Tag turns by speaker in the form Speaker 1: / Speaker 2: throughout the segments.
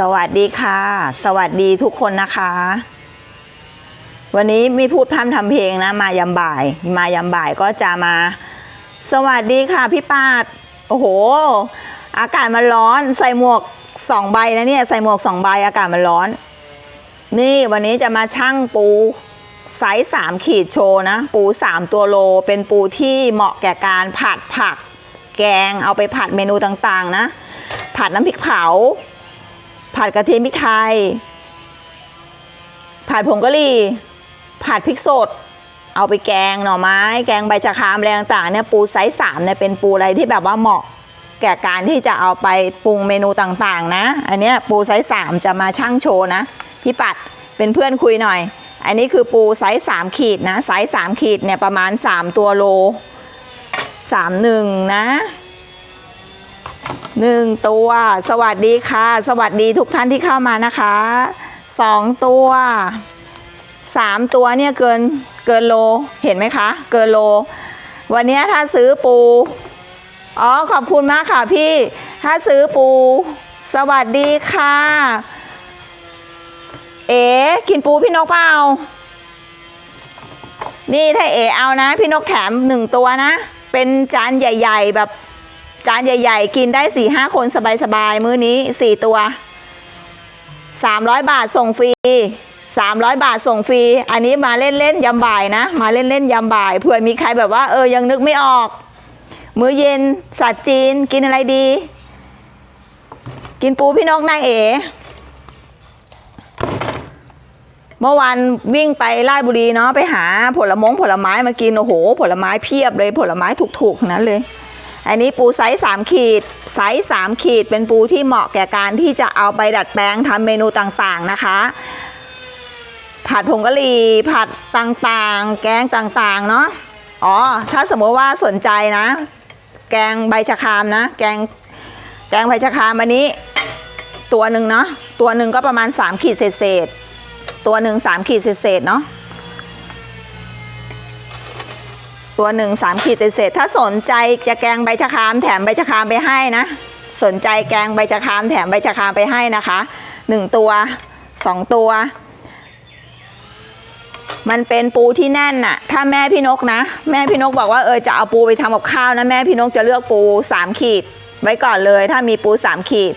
Speaker 1: สวัสดีค่ะ สวัสดีทุกคนนะคะ วันนี้มีพูดพร่ำทำเพลงนะ มายามบ่าย มายามบ่ายก็จะมา สวัสดีค่ะพี่ปาดโอ้โห อากาศมันร้อน ใส่หมวกสองใบนะเนี่ย ใส่หมวกสองใบอากาศมันร้อน นี่วันนี้จะมาชั่งปูไซส์สามขีดโชว์นะ ปูสามตัวโล เป็นปูที่เหมาะแก่การผัดผัก แกงเอาไปผัดเมนูต่างๆนะ ผัดน้ำพริกเผา ผัดกระเทียมพริกไทย ผัดผงกะหรี่ ผัดพริกสด เอาไปแกงหน่อไม้ แกงใบชะครามอะไรต่างๆเนี่ยปูไซส์สามเนี่ยเป็นปูอะไรที่แบบว่าเหมาะ แก่การที่จะเอาไปปรุงเมนูต่างๆ นะ อันเนี้ยปูไซส์สามจะมาช่างโชว์นะ พี่ปัดเป็นเพื่อนคุยหน่อย อันนี้คือปูไซส์สามขีดนะ ไซส์สามขีดเนี่ยประมาณ 3 ตัวโลสามหนึ่งนะ หนึ่งตัว สวัสดีค่ะ สวัสดีทุกท่านที่เข้ามานะคะสองตัวสามตัวเนี่ยเกินเกินโลเห็นไหมคะ เกินโล วันนี้ถ้าซื้อปู อ๋อขอบคุณมากค่ะพี่ ถ้าซื้อปู สวัสดีค่ะ เอ๋กินปูพี่นกเปล่า นี่ถ้าเอ๋เอานะ พี่นกแถมหนึ่งตัวนะ เป็นจานใหญ่ ๆ แบบ จานใหญ่ๆ กินได้สี่ห้าคนสบายๆ มื้อนี้สี่ตัวสามร้อยบาทส่งฟรีสามร้อยบาทส่งฟรี อันนี้มาเล่นๆยำบ่ายนะ มาเล่นๆยำบ่ายเผื่อมีใครแบบว่าเออยังนึกไม่ออก มื้อเย็นสัตว์จีนกินอะไรดี กินปูพี่นกนายเอ๋เมื่อวานวิ่งไปราชบุรีเนาะไปหาผลมงผลไม้มากินโอ้โห ผลไม้เพียบเลยผลไม้ถูกๆนั้นเลย อันนี้ปูไซส์สามขีด ไซส์สามขีดเป็นปูที่เหมาะแก่การที่จะเอาไปดัดแปลงทำเมนูต่างๆนะคะ ผัดผงกะหรี่ผัดต่างๆ แกงต่างๆเนาะอ๋อ ถ้าสมมติว่าสนใจนะ แกงใบชะครามนะ แกงแกงใบชะครามอันนี้ ตัวหนึ่งเนาะตัวหนึ่งก็ประมาณ 3 ขีดเศษๆตัวหนึ่ง3ขีดเศษๆเนาะ ตัวหนึ่งสามขีดเศษถ้าสนใจจะแกงใบชะครามแถมใบชะครามไปให้นะ สนใจแกงใบชะครามแถมใบชะครามไปให้นะคะหนึ่งตัวสองตัว มันเป็นปูที่แน่นน่ะ ถ้าแม่พี่นกนะ แม่พี่นกบอกว่าเออจะเอาปูไปทำกับข้าวนะแม่พี่นกจะเลือกปู3ขีด ไว้ก่อนเลย ถ้ามีปู3ขีด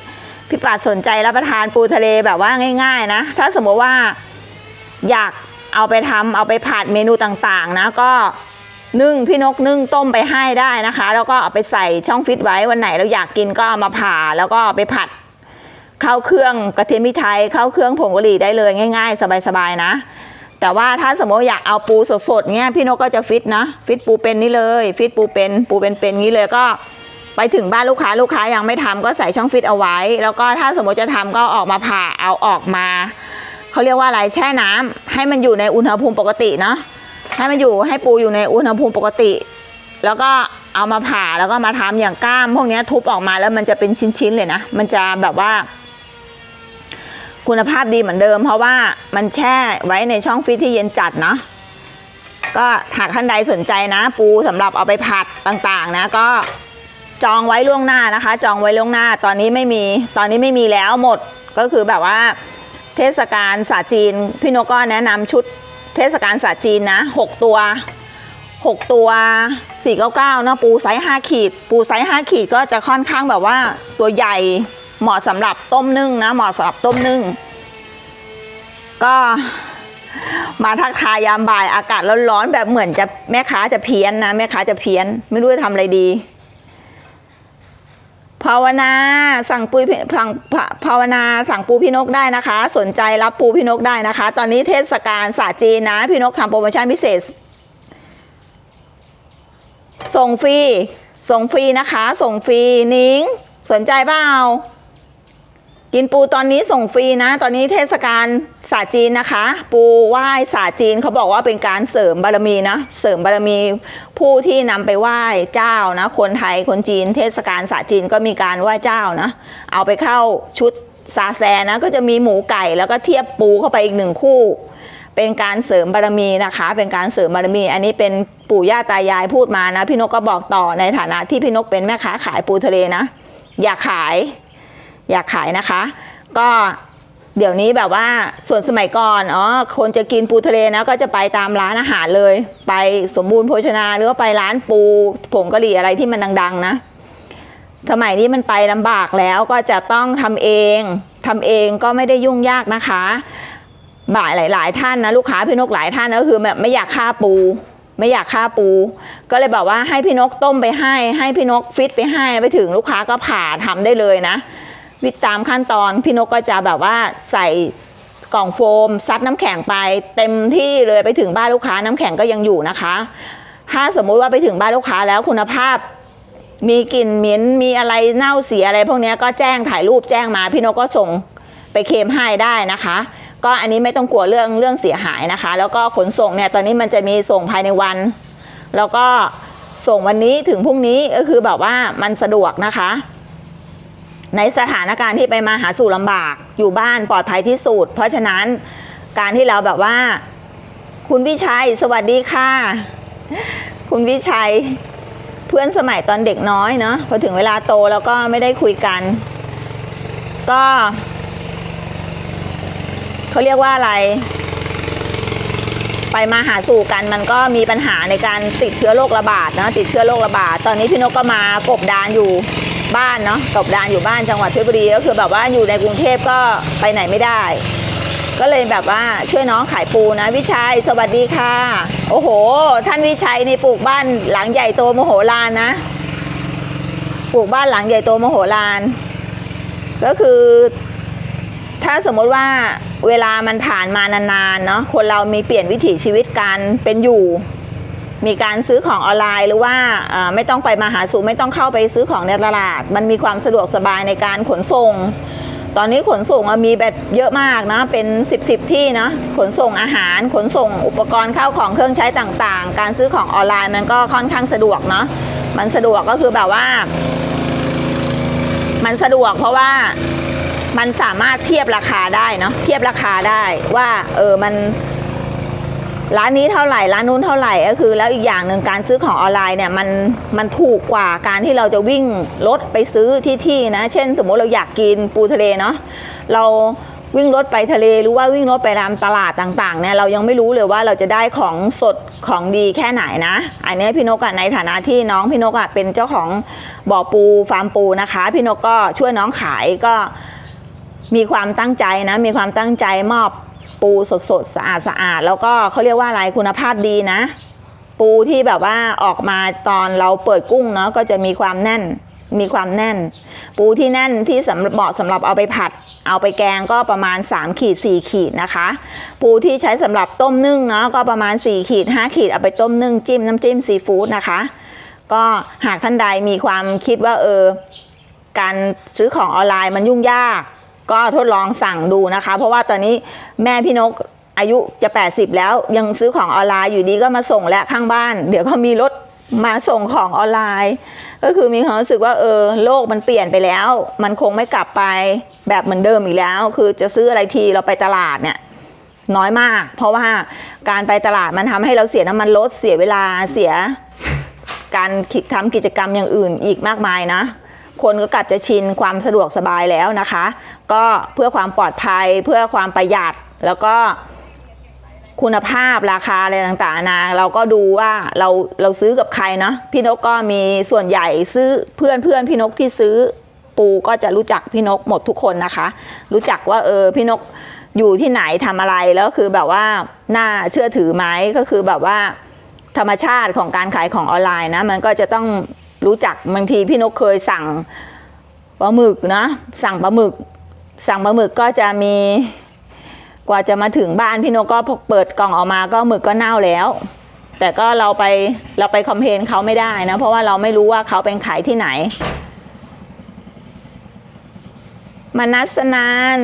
Speaker 1: พี่ปาสนใจรับประทานปูทะเลแบบว่าง่าย ๆ นะ ถ้าสมมติว่าอยากเอาไปทำเอาไปผัดเมนูต่างๆ นะก็ นึ่งพี่นกนึ่งต้มไปให้ได้นะคะ แล้วก็เอาไปใส่ช่องฟิตไว้วันไหนเราอยากกินก็เอามาผ่าแล้วก็ไปผัด เข้าเครื่องกระเทียมพริกไทยเข้าเครื่องผงกะหรี่ได้เลยง่าย ๆ สบายๆนะ แต่ว่าถ้าสมมติอยากเอาปูสดๆเงี้ยพี่นกก็จะฟิตนะฟิตปูเป็นนี่เลยฟิตปูเป็นปูเป็นๆงี้เลยก็ไปถึงบ้านลูกค้าลูกค้ายังไม่ทำก็ใส่ช่องฟิตเอาไว้ แล้วก็ถ้าสมมติจะทำก็ออกมาผ่าเอาออกมาเขาเรียกว่าอะไรแช่น้ำให้มันอยู่ในอุณหภูมิปกติเนาะ ให้มันอยู่ให้ปูอยู่ในอุณหภูมิปกติ แล้วก็เอามาผ่าแล้วก็มาทำอย่างกล้าม พวกนี้ทุบออกมาแล้วมันจะเป็นชิ้นๆเลยนะ มันจะแบบว่า คุณภาพดีเหมือนเดิม เพราะว่ามันแช่ไว้ในช่องฟรีซที่เย็นจัดเนาะก็หากท่านใดสนใจนะ ปูสำหรับเอาไปผัดต่างๆ นะ ก็จองไว้ล่วงหน้านะคะ จองไว้ล่วงหน้าตอนนี้ไม่มีตอนนี้ไม่มีแล้วหมดก็คือแบบว่า เทศกาลศาสตร์จีนพี่นกก็แนะนำชุด เทศกาลศาสตร์จีนนะหกตัวหกตัว 499เนาะปูไซส์5ขีด ปูไซส์5ขีดก็จะค่อนข้างแบบว่าตัวใหญ่เหมาะสำหรับต้มนึ่งนะ เหมาะสำหรับต้มนึ่ง ก็มาทักทายยามบ่ายอากาศร้อนๆแบบเหมือนจะแม่ค้าจะเพี้ยนนะ แม่ค้าจะเพี้ยน ไม่รู้จะทำอะไรดี ภาวนาสั่งปูสั่งภาภาวนาสั่งปูพี่นกได้นะคะ สนใจรับปูพี่นกได้นะคะ ตอนนี้เทศกาลศาสตร์จีนนะ พี่นกทำโปรโมชั่นพิเศษ ส่งฟรีส่งฟรีนะคะ ส่งฟรีนิ้งสนใจเปล่า กินปูตอนนี้ส่งฟรีนะ ตอนนี้เทศกาลศาสตร์จีนนะคะ ปูไหว้ศาสตร์จีนเขาบอกว่าเป็นการเสริมบารมีนะเสริมบารมีผู้ที่นำไปไหว้เจ้านะ คนไทยคนจีน เทศกาลศาสตร์จีนก็มีการไหว้เจ้านะ เอาไปเข้าชุดซาแซนะก็จะมีหมูไก่แล้วก็เทียบปูเข้าไปอีกหนึ่งคู่ เป็นการเสริมบารมีนะคะ เป็นการเสริมบารมี อันนี้เป็นปู่ย่าตายายพูดมานะ พี่นกก็บอกต่อในฐานะที่พี่นกเป็นแม่ค้าขายปูทะเลนะ อย่าขาย อยากขายนะคะ ก็เดี๋ยวนี้แบบว่าส่วนสมัยก่อนอ๋อคนจะกินปูทะเลนะก็จะไปตามร้านอาหารเลย ไปสมบูรณ์โภชนาหรือว่าไปร้านปูผงกะหรี่อะไรที่มันดังๆนะสมัยนี้มันไปลำบากแล้วก็จะต้องทำเองทำเองก็ไม่ได้ยุ่งยากนะคะบ่ายหลาย ๆ ท่านนะลูกค้าพี่นกหลายท่านก็คือแบบไม่อยากฆ่าปู ไม่อยากฆ่าปู ก็เลยบอกว่าให้พี่นกต้มไปให้ ให้พี่นกฟิตไปให้ไปถึงลูกค้าก็ผ่าทำได้เลยนะ วิตามขั้นตอนพี่นกก็จะแบบว่าใส่กล่องโฟม ซัดน้ำแข็งไป เต็มที่เลยไปถึงบ้านลูกค้าน้ำแข็งก็ยังอยู่นะคะ ถ้าสมมุติว่าไปถึงบ้านลูกค้าแล้วคุณภาพ มีกลิ่นเหม็นมีอะไรเน่าเสียอะไร พวกนี้ก็แจ้งถ่ายรูปแจ้งมา พี่นกก็ส่งไปเคมให้ได้นะคะ ก็อันนี้ไม่ต้องกลัวเรื่องเรื่องเสียหายนะคะ แล้วก็ขนส่งเนี่ยตอนนี้มันจะมีส่งภายในวัน แล้วก็ส่งวันนี้ถึงพรุ่งนี้ก็คือแบบว่ามันสะดวกนะคะ ในสถานการณ์ที่ไปมาหาสู่ลำบาก อยู่บ้านปลอดภัยที่สุดเพราะฉะนั้นการที่เราแบบว่า คุณวิชัยสวัสดีค่ะ คุณวิชัยเพื่อนสมัยตอนเด็กน้อยเนาะพอถึงเวลาโตแล้วก็ไม่ได้คุยกัน ก็เขาเรียกว่าอะไร ไปมาหาสู่กันมันก็มีปัญหาในการติดเชื้อโรคระบาดเนาะติดเชื้อโรคระบาด ตอนนี้พี่นกก็มากบดานอยู่ บ้านเนาะกบดานอยู่บ้านจังหวัดเพชรบุรีก็คือแบบว่าอยู่ในกรุงเทพก็ไปไหนไม่ได้ ก็เลยแบบว่าช่วยน้องขายปูนะวิชัยสวัสดีค่ะ โอ้โห ท่านวิชัยในปลูกบ้านหลังใหญ่โตมโหฬารนะปลูกบ้านหลังใหญ่โตมโหฬารก็คือ ถ้าสมมติว่าเวลามันผ่านมานานๆเนาะคนเรามีเปลี่ยนวิถีชีวิตการเป็นอยู่ มีการซื้อของออนไลน์หรือว่าไม่ต้องไปมาหาสู่ไม่ต้องเข้าไปซื้อของในตลาด มันมีความสะดวกสบายในการขนส่ง ตอนนี้ขนส่งมีแบบเยอะมากนะเป็น 10บสที่นะขนส่งอาหารขนส่งอุปกรณ์ข้าวของเครื่องใช้ต่างๆ การซื้อของออนไลน์มันก็ค่อนข้างสะดวกเนาะมันสะดวกก็คือแบบว่า มันสะดวกเพราะว่ามันสามารถเทียบราคาได้เนาะเทียบราคาได้ว่าเออมัน ร้านนี้เท่าไหร่ร้านนู้นเท่าไหร่ก็คือ แล้วอีกอย่างหนึ่งการซื้อของออนไลน์เนี่ยมันมันถูกกว่าการที่เราจะวิ่งรถไปซื้อที่ที่นะ เช่น สมมติเราอยากกินปูทะเลเนาะเราวิ่งรถไปทะเลหรือว่าวิ่งรถไปตามตลาดต่างๆเนี่ยเรายังไม่รู้เลยว่าเราจะได้ของสดของดีแค่ไหนนะ อันนี้พี่นกในฐานะที่น้องพี่นกอะเป็นเจ้าของบ่อปูฟาร์มปูนะคะ พี่นกก็ช่วยน้องขายก็มีความตั้งใจนะ มีความตั้งใจมอบ ปูสดสดๆสะอาดสะอาดแล้วก็เขาเรียกว่าอะไรคุณภาพดีนะ ปูที่แบบว่าออกมาตอนเราเปิดกุ้งเนาะก็จะมีความแน่นมีความแน่น ปูที่แน่นที่สำหรับเหมาะสำหรับเอาไปผัด เอาไปแกงก็ประมาณ 3 ขีด 4 ขีดนะคะ ปูที่ใช้สำหรับต้มนึ่งเนาะก็ประมาณ 4 ขีด 5 ขีดเอาไปต้มนึ่งจิ้มน้ำจิ้มซีฟู้ดนะคะ ก็หากท่านใดมีความคิดว่าเออการซื้อของออนไลน์มันยุ่งยาก ก็ทดลองสั่งดูนะคะ เพราะว่าตอนนี้แม่พี่นกอายุจะ 80 แล้วยังซื้อของออนไลน์อยู่ดีก็มาส่งและข้างบ้าน เดี๋ยวก็มีรถมาส่งของออนไลน์ ก็คือมีความรู้สึกว่าเออโลกมันเปลี่ยนไปแล้ว มันคงไม่กลับไปแบบเหมือนเดิมอีกแล้ว คือจะซื้ออะไรทีเราไปตลาดเนี่ยน้อยมาก เพราะว่าการไปตลาดมันทำให้เราเสียน้ำมันรถเสียเวลาเสีย การทำกิจกรรมอย่างอื่นอีกมากมายนะ คนก็กลับจะชินความสะดวกสบายแล้วนะคะ ก็เพื่อความปลอดภัยเพื่อความประหยัดแล้วก็คุณภาพราคาอะไรต่างๆนานาเราก็ดูว่าเราเราซื้อกับใครเนาะพี่นกก็มีส่วนใหญ่ซื้อเพื่อนเพื่อนพี่นกที่ซื้อปูก็จะรู้จักพี่นกหมดทุกคนนะคะ รู้จักว่าเออพี่นกอยู่ที่ไหนทำอะไรแล้วคือแบบว่าน่าเชื่อถือไหมก็คือแบบว่าธรรมชาติของการขายของออนไลน์นะมันก็จะต้อง รู้จักบางทีพี่นกเคยสั่งปลาหมึกนะ สั่งปลาหมึก สั่งปลาหมึกก็จะมีกว่าจะมาถึงบ้านพี่นกก็เปิดกล่องออกมาก็หมึกก็เน่าแล้ว แต่ก็เราไปเราไปคอมเพนเขาไม่ได้นะ เพราะว่าเราไม่รู้ว่าเขาเป็นขายที่ไหนมนัสนาน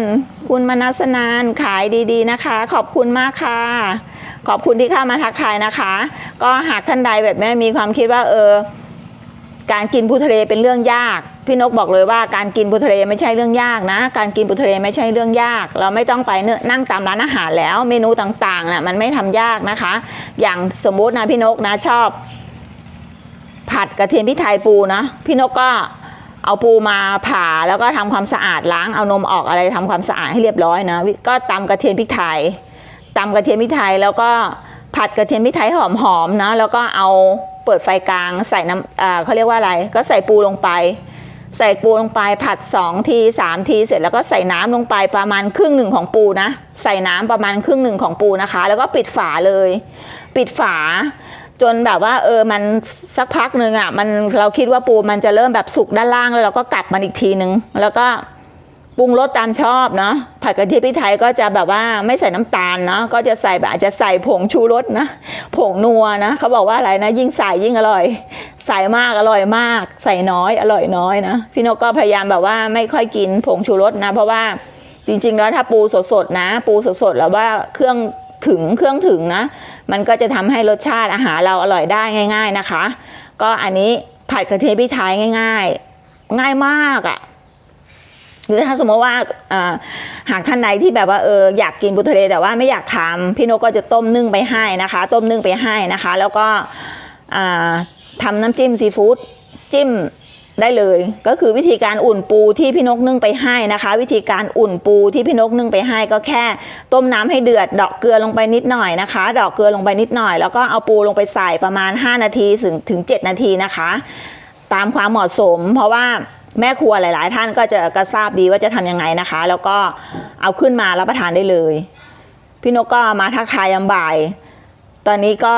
Speaker 1: คุณมนัสนานขายดีๆนะคะ ขอบคุณมากค่ะ ขอบคุณที่เข้ามาทักทายนะคะ ก็หากท่านใดแบบแม่มีความคิดว่าเออ การกินปูทะเลเป็นเรื่องยาก พี่นกบอกเลยว่าการกินปูทะเลไม่ใช่เรื่องยากนะ การกินปูทะเลไม่ใช่เรื่องยาก เราไม่ต้องไปเนอะนั่งตามร้านอาหารแล้ว เมนูต่างๆน่ะมันไม่ทำยากนะคะ อย่างสมมุตินะพี่นกนะชอบ ผัดกระเทียมพริกไทยปูนะพี่นกก็เอาปูมาผ่าแล้วก็ทำความสะอาดล้างเอานมออกอะไรทำความสะอาดให้เรียบร้อยนะก็ตำกระเทียมพริกไทยตำกระเทียมพริกไทยแล้วก็ผัดกระเทียมพริกไทยหอมๆนะแล้วก็เอา เปิดไฟกลางใส่น้ำเขาเรียกว่าอะไร ก็ใส่ปูลงไป ใส่ปูลงไปผัด 2 ที 3 ทีเสร็จแล้วก็ใส่น้ำลงไปประมาณครึ่งหนึ่งของปูนะ ใส่น้ำประมาณครึ่งหนึ่งของปูนะคะ แล้วก็ปิดฝาเลย ปิดฝาจนแบบว่าเออมันสักพักหนึ่งอะมันเราคิดว่าปูมันจะเริ่มแบบสุกด้านล่างแล้วเราก็กลับมันอีกทีนึง แล้วก็ ปรุงรสตามชอบเนาะผัดกระเทียมพริกไทยก็จะแบบว่าไม่ใส่น้ำตาลเนาะก็จะใส่แบบอาจจะใส่ผงชูรสนะผงนัวนะเขาบอกว่าอะไรนะ ยิ่งใส่ยิ่งอร่อย ใส่มากอร่อยมาก ใส่น้อยอร่อยน้อยนะพี่นกก็พยายามแบบว่าไม่ค่อยกินผงชูรสนะ เพราะว่าจริง ๆ แล้วถ้าปูสดๆนะ ปูสดๆแล้วว่าเครื่องถึงเครื่องถึงนะ มันก็จะทำให้รสชาติอาหารเราอร่อยได้ง่าย ๆนะคะ ก็อันนี้ผัดกระเทียมพริกไทยง่าย ๆ ง่ายมากอะ่ะ หรือถ้าสมมติว่าหากท่านใดที่แบบว่าเอออยากกินปูทะเลแต่ว่าไม่อยากทำพี่นกก็จะต้มนึ่งไปให้นะคะ ต้มนึ่งไปให้นะคะ แล้วก็ทำน้ำจิ้มซีฟู้ดจิ้มได้เลยก็คือวิธีการอุ่นปูที่พี่นกนึ่งไปให้นะคะ วิธีการอุ่นปูที่พี่นกนึ่งไปให้ก็แค่ต้มน้ำให้เดือดดอกเกลือลงไปนิดหน่อยนะคะ ดอกเกลือลงไปนิดหน่อย แล้วก็เอาปูลงไปใส่ประมาณ 5 นาทีถึงถึง 7 นาทีนะคะ ตามความเหมาะสม เพราะว่า แม่ครัวหลาย ๆ ท่านก็จะกระทราบดีว่าจะทำยังไงนะคะ แล้วก็เอาขึ้นมารับประทานได้เลย พี่นกก็มาทักทายยามบ่าย ตอนนี้ก็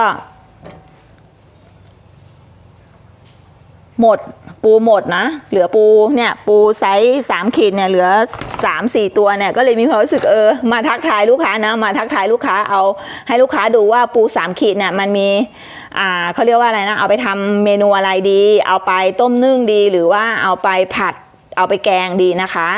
Speaker 1: หมดปูหมดนะ เหลือปูเนี่ยปูไซส์สามขีดเนี่ยเหลือสามสี่ตัวเนี่ยก็เลยมีความรู้สึกเออมาทักทายลูกค้านะมาทักทายลูกค้าเอาให้ลูกค้าดูว่าปูสามขีดเนี่ยมันมีอ่าเขาเรียกว่าอะไรนะเอาไปทำเมนูอะไรดี เอาไปต้มนึ่งดีหรือว่าเอาไปผัดเอาไปแกงดีนะคะ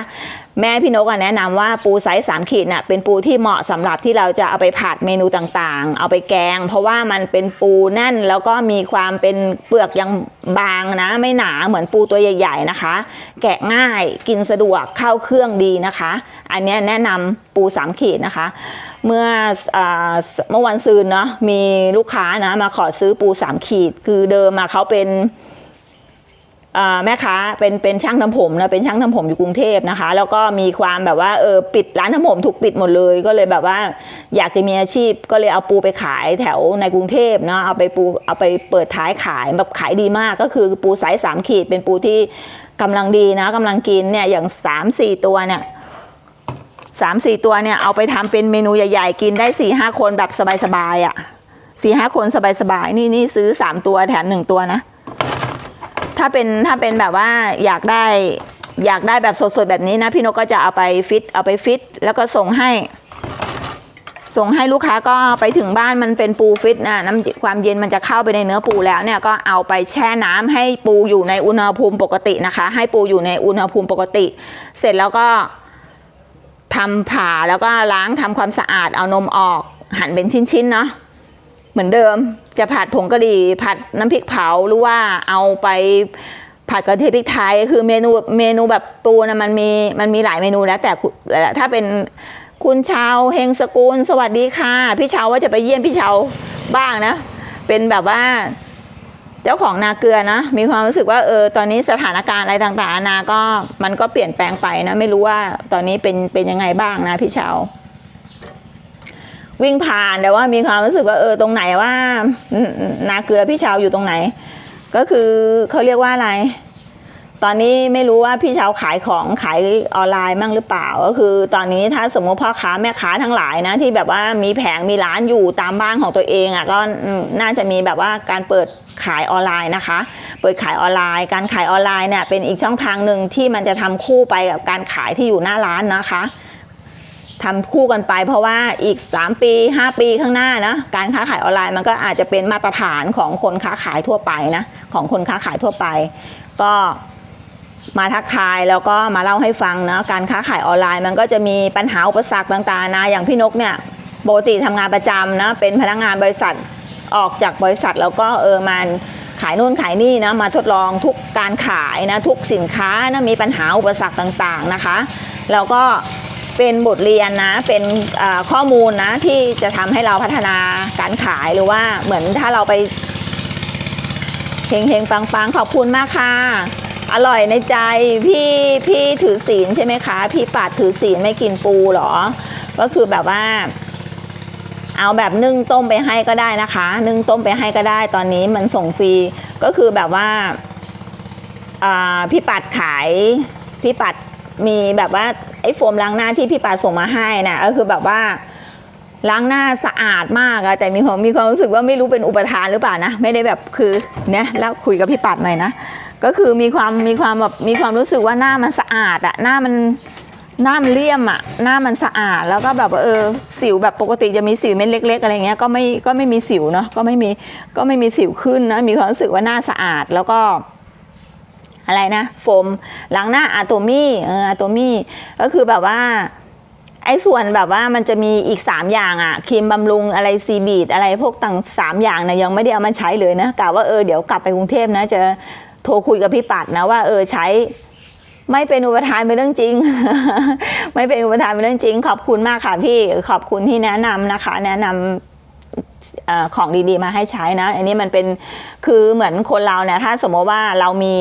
Speaker 1: แม่พี่นกแนะนำว่าปูไซส์สามขีดน่ะเป็นปูที่เหมาะสำหรับที่เราจะเอาไปผัดเมนูต่างๆ เอาไปแกง เพราะว่ามันเป็นปูแน่นแล้วก็มีความเป็นเปลือกยังบางนะไม่หนาเหมือนปูตัวใหญ่ ๆนะคะ แกะง่ายกินสะดวกเข้าเครื่องดีนะคะ อันนี้แนะนำปูสามขีดนะคะ เมื่ออเมื่อวันซืนเนาะมีลูกค้านะมาขอซื้อปูสามขีด คือเดิมมาเขาเป็น แม่ค้าเป็นเป็นช่างทำผมนะเป็นช่างทำผมอยู่กรุงเทพนะคะ แล้วก็มีความแบบว่าเออปิดร้านทำผมถูกปิดหมดเลย ก็เลยแบบว่าอยากจะมีอาชีพก็เลยเอาปูไปขายแถวในกรุงเทพเนาะเอาไปปูเอาไปเปิดท้ายขายแบบขายดีมากก็คือปูไซส์สามขีดเป็นปูที่กำลังดีนะกำลังกินเนี่ยอย่างสามสี่ตัวเนี่ยสามสี่ตัวเนี่ยเอาไปทำเป็นเมนูใหญ่ๆ กินได้สี่ห้าคนแบบสบายๆอะ่ะสี่ห้าคนสบายๆนี่นี่ซื้อสามตัวแถมหนึ่งตัวนะ ถ้าเป็นถ้าเป็นแบบว่าอยากได้อยากได้แบบสดๆแบบนี้นะพี่นกก็จะเอาไปฟิตเอาไปฟิตแล้วก็ส่งให้ ส่งให้ลูกค้าก็ไปถึงบ้านมันเป็นปูฟิตนะน้ำความเย็นมันจะเข้าไปในเนื้อปูแล้วเนี่ยก็เอาไปแช่น้ำให้ปูอยู่ในอุณหภูมิปกตินะคะ ให้ปูอยู่ในอุณหภูมิปกติ เสร็จแล้วก็ทำผ่าแล้วก็ล้างทำความสะอาดเอานมออกหั่นเป็นชิ้นๆเนาะ เหมือนเดิมจะผัดผงกะหรี่ผัดน้ำพริกเผาหรือว่าเอาไปผัดกระเทียมพริกไทย คือเมนูเมนูแบบปูนะมันมีมันมีหลายเมนูแล้วแต่ถ้าเป็นคุณชาวเฮงสกุลสวัสดีค่ะ พี่ชาวว่าจะไปเยี่ยมพี่ชาวบ้างนะ เป็นแบบว่าเจ้าของนาเกลือนะ มีความรู้สึกว่าเออตอนนี้สถานการณ์อะไรต่างๆนาก็มันก็เปลี่ยนแปลงไปนะ ไม่รู้ว่าตอนนี้เป็นเป็นยังไงบ้างนะพี่ชาว วิ่งผ่านแต่ว่ามีความรู้สึกว่าเออตรงไหนว่านาเกลือพี่ชาวอยู่ตรงไหน ก็คือเขาเรียกว่าอะไร ตอนนี้ไม่รู้ว่าพี่ชาวขายของขายออนไลน์มั่งหรือเปล่า ก็คือ ตอนนี้ถ้าสมมติพ่อค้าแม่ค้าทั้งหลายนะ ที่แบบว่ามีแผงมีร้านอยู่ตามบ้านของตัวเองอะก็น่าจะมีแบบว่าการเปิดขายออนไลน์นะคะ เปิดขายออนไลน์ การขายออนไลน์เนี่ยเป็นอีกช่องทางหนึ่งที่มันจะทำคู่ไปกับการขายที่อยู่หน้าร้านนะคะ ทำคู่กันไป เพราะว่าอีก 3 ปี 5 ปีข้างหน้านะการค้าขายออนไลน์มันก็อาจจะเป็นมาตรฐานของคนค้าขายทั่วไปนะของคนค้าขายทั่วไป ก็มาทักทายแล้วก็มาเล่าให้ฟังนะการค้าขายออนไลน์มันก็จะมีปัญหาอุปสรรคต่างๆนะอย่างพี่นกเนี่ยปกติทำงานประจำนะเป็นพนักงานบริษัทออกจากบริษัทแล้วก็เออมันขายนู่นขายนี่นะมาทดลองทุกการขายนะทุกสินค้านะมีปัญหาอุปสรรคต่างๆนะคะ แล้วก็ เป็นบทเรียนนะ เป็นข้อมูลนะที่จะทำให้เราพัฒนาการขายหรือว่าเหมือนถ้าเราไปเฮงๆปังๆขอบคุณมากค่ะ อร่อยในใจ พี่พี่ถือศีลใช่ไหมคะ พี่ปัดถือศีลไม่กินปูเหรอ ก็คือแบบว่า เอาแบบนึ่งต้มไปให้ก็ได้นะคะ นึ่งต้มไปให้ก็ได้ ตอนนี้มันส่งฟรี ก็คือแบบว่าพี่ปัดขาย พี่ปัดมีแบบว่า อ้โฟมล้างหน้าที่พี่ปัดส่งมาให้นะก็คือแบบว่าล้างหน้าสะอาดมากอะแต่มีความมีความรู้สึกว่าไม่รู้เป็นอุปทานหรือเปล่านะ ไม่ได้แบบคือเนี่ยแล้วคุยกับพี่ปัดหน่อยนะ ก็คือมีความมีความแบบมีความรู้สึกว่าหน้ามันสะอาดอะหน้ามันหน้ามันเลี่ยมอะหน้ามันสะอาดแล้วก็แบบเออสิวแบบปกติจะมีสิวเม็ดเล็ก ๆ อะไรเงี้ยก็ไม่ก็ไม่มีสิวเนาะก็ไม่มีก็ไม่มีสิวขึ้นนะมีความรู้สึกว่าหน้าสะอาดแล้วก็ อะไรนะโฟมล้างหน้าอะโตมี่เอออะโตมี่ก็คือแบบว่าไอ้ส่วนแบบว่ามันจะมีอีก 3 อย่างอะครีมบำรุงอะไรซีบีดอะไรพวกต่างสามอย่างนะยังไม่ได้เอามาใช้เลยนะกะว่าเออเดี๋ยวกลับไปกรุงเทพนะจะโทรคุยกับพี่ปัดนะว่าเออใช้ไม่เป็นอุปทานเป็นเรื่องจริง ไม่เป็นอุปทานเป็นเรื่องจริง ขอบคุณมากค่ะพี่ขอบคุณที่แนะนำนะคะ แนะนำของดีๆ มาให้ใช้นะ อันนี้มันเป็นคือเหมือนคนเราเนี่ยถ้าสมมติว่าเรามี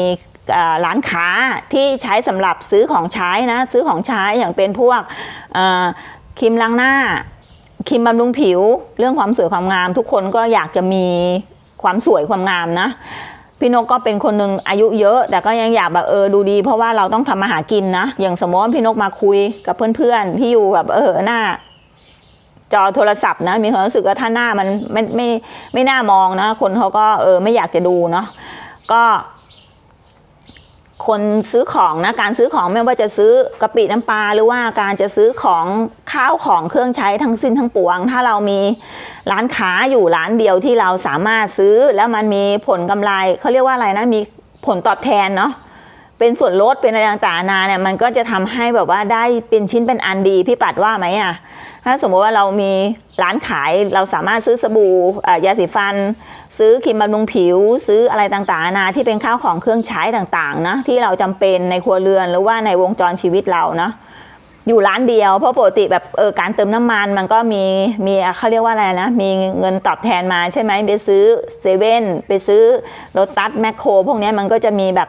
Speaker 1: ร้านค้าที่ใช้สำหรับซื้อของใช้นะซื้อของใช้อย่างเป็นพวกครีมล้างหน้าครีมบำรุงผิว เรื่องความสวยความงาม ทุกคนก็อยากจะมีความสวยความงามนะพี่นกก็เป็นคนหนึ่งอายุเยอะ แต่ก็ยังอยากแบบเออดูดี เพราะว่าเราต้องทำมาหากินนะ อย่างสมมติพี่นกมาคุยกับเพื่อนๆ ที่อยู่แบบเออหน้า จอโทรศัพท์นะ มีความรู้สึกว่าถ้าหน้ามันไม่ไม่ไม่น่ามองนะ คนเขาก็เออไม่อยากจะดูเนาะก็ คนซื้อของนะการซื้อของไม่ว่าจะซื้อกะปิน้ำปลาหรือว่าการจะซื้อของข้าวของเครื่องใช้ทั้งสิ้นทั้งปวง ถ้าเรามีร้านค้าอยู่ร้านเดียวที่เราสามารถซื้อแล้วมันมีผลกำไรเขาเรียกว่าอะไรนะมีผลตอบแทนเนาะเป็นส่วนลดเป็นอะไรต่างๆนานเนี่ยมันก็จะทำให้แบบว่าได้เป็นชิ้นเป็นอันดีพี่ปัดว่าไหมอะ ถ้าสมมติว่าเรามีร้านขายเราสามารถซื้อสบู่ยาสีฟัน ซื้อครีมบำรุงผิว ซื้ออะไรต่างๆนานาที่เป็นข้าวของเครื่องใช้ต่างๆนะที่เราจำเป็นในครัวเรือนหรือว่าในวงจรชีวิตเรานะอยู่ร้านเดียวเพราะปกติแบบเออการเติมน้ำมันมันก็มีมีเขาเรียกว่าอะไรนะ มีเงินตอบแทนมาใช่ไหมไปซื้อเซเว่นไปซื้อโ o ตัสแมคโครพวกนี้มันก็จะมีแบบ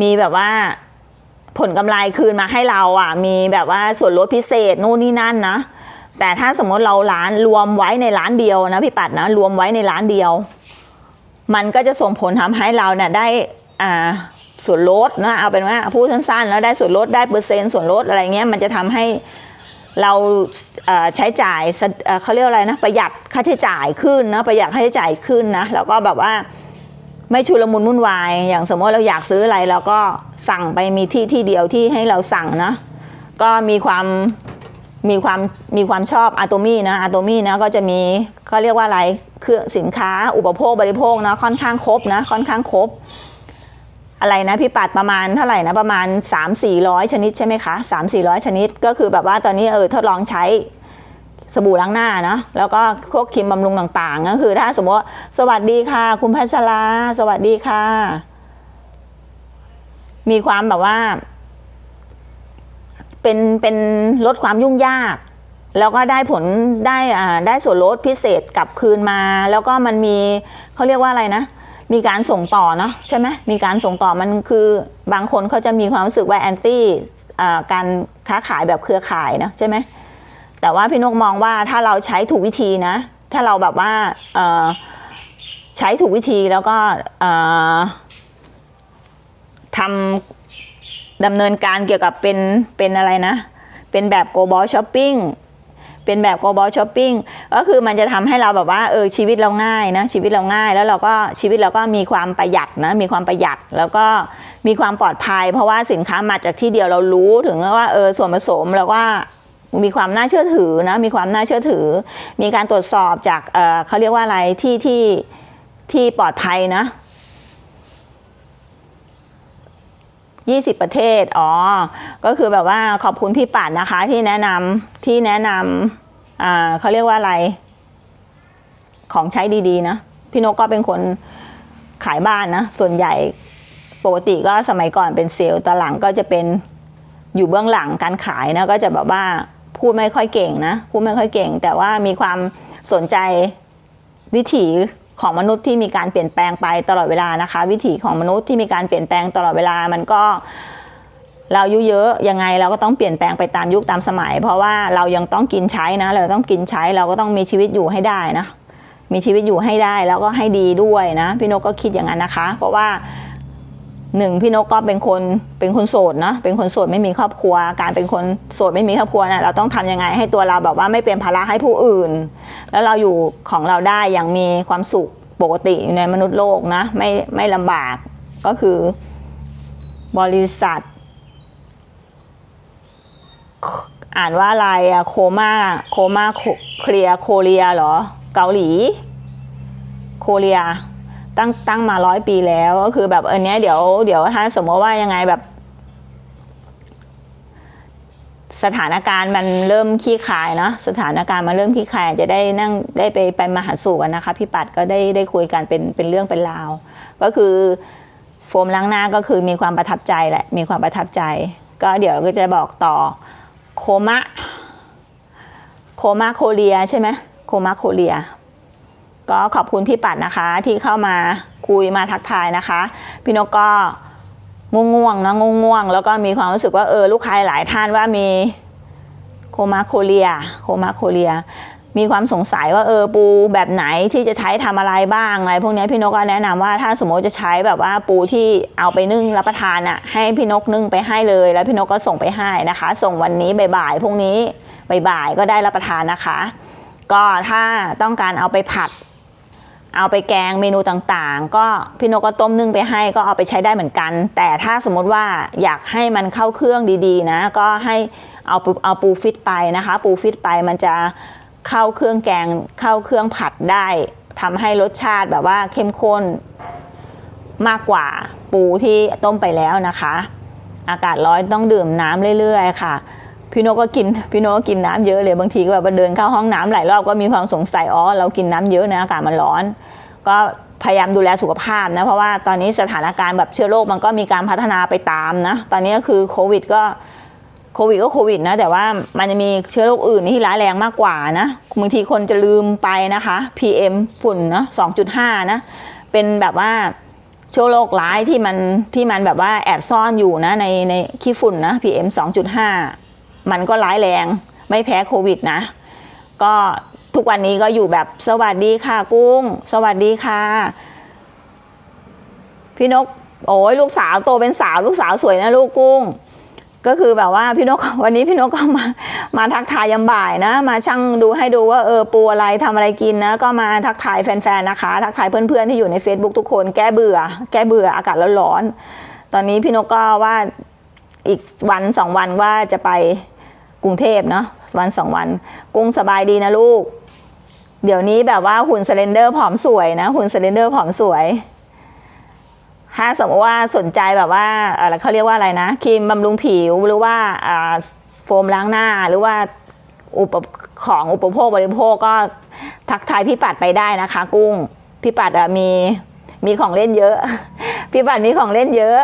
Speaker 1: มีแบบว่า ผลกำไรคืนมาให้เราอะ มีแบบว่าส่วนลดพิเศษนู่นนี่นั่นนะ แต่ถ้าสมมติเราร้านรวมไว้ในร้านเดียวนะพี่ปัดนะรวมไว้ในร้านเดียว มันก็จะส่งผลทำให้เราเนี่ยได้อ่าส่วนลดนะเอาเป็นว่าพูดสั้นๆ แล้วได้ส่วนลดได้เปอร์เซ็นต์ส่วนลดอะไรเงี้ยมันจะทำให้เราใช้จ่ายเอ่อเขาเรียกว่าอะไรนะประหยัดค่าใช้จ่ายขึ้นนะประหยัดค่าใช้จ่ายขึ้นนะแล้วก็แบบว่า ไม่ชุลมุนวุ่นวาย อย่างสมมติเราอยากซื้ออะไรเราก็สั่งไปมีที่ที่เดียวที่ให้เราสั่งนะก็มีความมีความมีความชอบอะโตมี่นะอะโตมี่นะก็จะมีเขาเรียกว่าอะไรเครื่องสินค้าอุปโภคบริโภคนะค่อนข้างครบนะค่อนข้างครบ อะไรนะพี่ปัดประมาณเท่าไหร่นะประมาณ 3 4 0 0 ชนิดใช่ไหมคะ3 4 0 0 ชนิด ก็คือแบบว่าตอนนี้เออทดลองใช้ สบู่ล้างหน้านะแล้วก็พวกครีมบำรุงต่างๆก็คือถ้าสมมติสวัสดีค่ะ คุณพัชราสวัสดีค่ะ มีความแบบว่า เป็นเป็นลดความยุ่งยาก แล้วก็ได้ผลได้อ่าได้ส่วนลดพิเศษกลับคืนมา แล้วก็มันมีเขาเรียกว่าอะไรนะมีการส่งต่อเนาะใช่ไหมมีการส่งต่อมันคือบางคนเขาจะมีความรู้สึกว่าแอนตี้การค้าขายแบบเครือข่ายเนาะใช่ไหม แต่ว่าพี่นกมองว่าถ้าเราใช้ถูกวิธีนะ ถ้าเราแบบว่าใช้ถูกวิธีแล้วก็ทำดำเนินการเกี่ยวกับเป็นเป็นอะไรนะ เป็นแบบโกบอลช้อปปิ้งเป็นแบบโกบอลช้อปปิ้งก็คือมันจะทำให้เราแบบว่าเออชีวิตเราง่ายนะชีวิตเราง่าย แล้วเราก็ชีวิตเราก็มีความประหยัดนะมีความประหยัดแล้วก็มีความปลอดภัย เพราะว่าสินค้ามาจากที่เดียวเรารู้ถึงว่าเออส่วนผสมแล้วก็ มีความน่าเชื่อถือนะมีความน่าเชื่อถือ มีการตรวจสอบจากเเขาเรียกว่าอะไรที่ที่ที่ปลอดภัยนะ20 ประเทศ อ๋อ ก็คือแบบว่าขอบคุณพี่ปัดนะคะที่แนะนำที่แนะนำอ่าเขาเรียกว่าอะไร ของใช้ดีๆนะ พี่นกก็เป็นคนขายบ้านนะ ส่วนใหญ่ปกติก็สมัยก่อนเป็นเซลล์ตอนหลังก็จะเป็นอยู่เบื้องหลังการขายนะ ก็จะแบบว่า พูดไม่ค่อยเก่งนะพูดไม่ค่อยเก่ง แต่ว่ามีความสนใจวิถีของมนุษย์ที่มีการเปลี่ยนแปลงไปตลอดเวลานะคะ วิถีของมนุษย์ที่มีการเปลี่ยนแปลงตลอดเวลามันก็เราอายุเยอะยังไงเราก็ต้องเปลี่ยนแปลงไปตามยุคตามสมัย เพราะว่าเรายังต้องกินใช้นะ เราต้องกินใช้เราก็ต้องมีชีวิตอยู่ให้ได้นะมีชีวิตอยู่ให้ได้แล้วก็ให้ดีด้วยนะ พี่นกก็คิดอย่างนั้นนะคะ เพราะว่า หนึ่งพี่นกก็เป็นคนเป็นคนโสดนะเป็นคนโสดไม่มีครอบครัว การเป็นคนโสดไม่มีครอบครัวนะ่ะเราต้องทำยังไงให้ตัวเราแบบว่าไม่เป็นภาระให้ผู้อื่น แล้วเราอยู่ของเราได้อย่างมีความสุขปกติอยู่ในมนุษย์โลกนะไม่ไม่ลำบากก็คือบริษัท อ่านว่าอะไรอะโคมาโคมาเคลียโคเรียหรอ เกาหลี โคเรีย ตั้งตั้งมาร้อยปีแล้วก็คือแบบเอันเนี้ยเดี๋ยวเดี๋ยวถ้าสมมติว่ายังไงแบบ สถานการณ์มันเริ่มขี้คายเนาะสถานการณ์มันเริ่มขี้คายจจะได้นั่งได้ไปไปมาหาสู่กันนะคะ พี่ปัดก็ได้ได้คุยกันเป็นเป็นเรื่องเป็นราว ก็คือโฟมล้างหน้าก็คือมีความประทับใจแหละมีความประทับใจ ก็เดี๋ยวก็จะบอกต่อโคมะโคมาโคเรียใช่ไหมโคมาโคเรีย ก็ขอบคุณพี่ปัดนะคะที่เข้ามาคุยมาทักทายนะคะ พี่นกก็ง่วงๆนะง่วงๆแล้วก็มีความรู้สึกว่าเออลูกค้าหลายท่านว่ามีโคมาโคเรียโคมาโคเรียมีความสงสัยว่าเออปูแบบไหนที่จะใช้ทำอะไรบ้างอะไรพวกนี้พี่นกก็แนะนำว่าถ้าสมมติจะใช้แบบว่าปูที่เอาไปนึ่งรับประทานอะให้พี่นกนึ่งไปให้เลย แล้วพี่นกก็ส่งไปให้นะคะ ส่งวันนี้บ่ายๆพรุ่งนี้บ่ายๆก็ได้รับประทานนะคะ ก็ถ้าต้องการเอาไปผัด เอาไปแกงเมนูต่างๆ ก็พี่นกก็ต้มนึ่งไปให้ก็เอาไปใช้ได้เหมือนกัน แต่ถ้าสมมติว่าอยากให้มันเข้าเครื่องดีๆนะ ก็ให้เอาเอาปูฟิตไปนะคะ ปูฟิตไปมันจะเข้าเครื่องแกงเข้าเครื่องผัดได้ทำให้รสชาติแบบว่าเข้มข้นมากกว่าปูที่ต้มไปแล้วนะคะ อากาศร้อนต้องดื่มน้ำเรื่อย ๆ ค่ะ พี่โนก็กินพี่โนก็กินน้ำเยอะเลยบางทีก็แบบเดินเข้าห้องน้ำหลายรอบก็มีความสงสัยอ๋อเรากินน้ำเยอะนะอากาศมันร้อน ก็พยายามดูแลสุขภาพนะเพราะว่าตอนนี้สถานการณ์แบบเชื้อโรคมันก็มีการพัฒนาไปตามนะตอนนี้ก็คือโควิดก็โควิดก็โควิดนะแต่ว่ามันจะมีเชื้อโรคอื่นที่ร้ายแรงมากกว่านะบางทีคนจะลืมไปนะคะ PM ฝุ่นนาะ2.5 นะ เป็นแบบว่าเชื้อโรคร้ายที่มันที่มันแบบว่าแอบซ่อนอยู่นะในในขี้ฝุ่นนะ PM 2.5 มันก็ร้ายแรง ไม่แพ้โควิดนะ ก็ทุกวันนี้ก็อยู่แบบสวัสดีค่ะกุ้ง สวัสดีค่ะ พี่นกโอ้ยลูกสาวโตเป็นสาวลูกสาวสวยนะลูกกุ้ง ก็คือแบบว่าพี่นกวันนี้พี่นกก็มามาทักทายยามบ่ายนะ มาช่างดูให้ดูว่าเออปูอะไรทำอะไรกินนะ ก็มาทักทายแฟนๆนะคะ ทักทายเพื่อนๆที่อยู่ใน Facebook ทุกคนแก้เบื่อ แก้เบื่ออากาศร้อนๆตอนนี้พี่นกก็ว่าอีกวันสองวันว่าจะไป กรุงเทพเนาะวันสองวัน กุ้งสบายดีนะลูก เดี๋ยวนี้แบบว่าหุ่นสเลนเดอร์ผอมสวยนะหุ่นสเลนเดอร์ผอมสวย ถ้าสมมติว่าสนใจแบบว่าอะไรเขาเรียกว่าอะไรนะครีมบำรุงผิวหรือว่าโฟมล้างหน้าหรือว่าอุปของอุปโภคบริโภคก็ทักทายพี่ปัดไปได้นะคะ กุ้งพี่ปัดมีมีของเล่นเยอะ พี่ปัดมีของเล่นเยอะ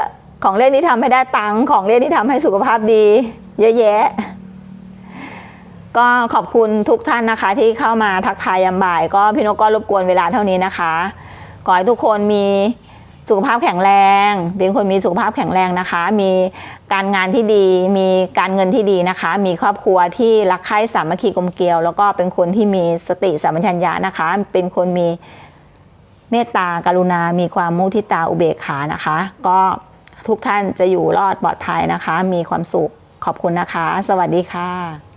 Speaker 1: ของเล่นที่ทำให้ได้ตังค์ของเล่นที่ทำให้สุขภาพดี เยอะแยะ ก็ขอบคุณทุกท่านนะคะ ที่เข้ามาทักทายยามบ่าย ก็พี่นกก็รบกวนเวลาเท่านี้นะคะขอให้ทุกคนมีสุขภาพแข็งแรง เป็นคนมีสุขภาพแข็งแรงนะคะ มีการงานที่ดี มีการเงินที่ดีนะคะ มีครอบครัวที่รักใคร่สามัคคีกลมเกลียว แล้วก็เป็นคนที่มีสติสัมปชัญญะนะคะ เป็นคนมีเมตตากรุณา มีความมุทิตาอุเบกขานะคะ ก็ทุกท่านจะอยู่รอดปลอดภัยนะคะ มีความสุขขอบคุณนะคะ สวัสดีค่ะ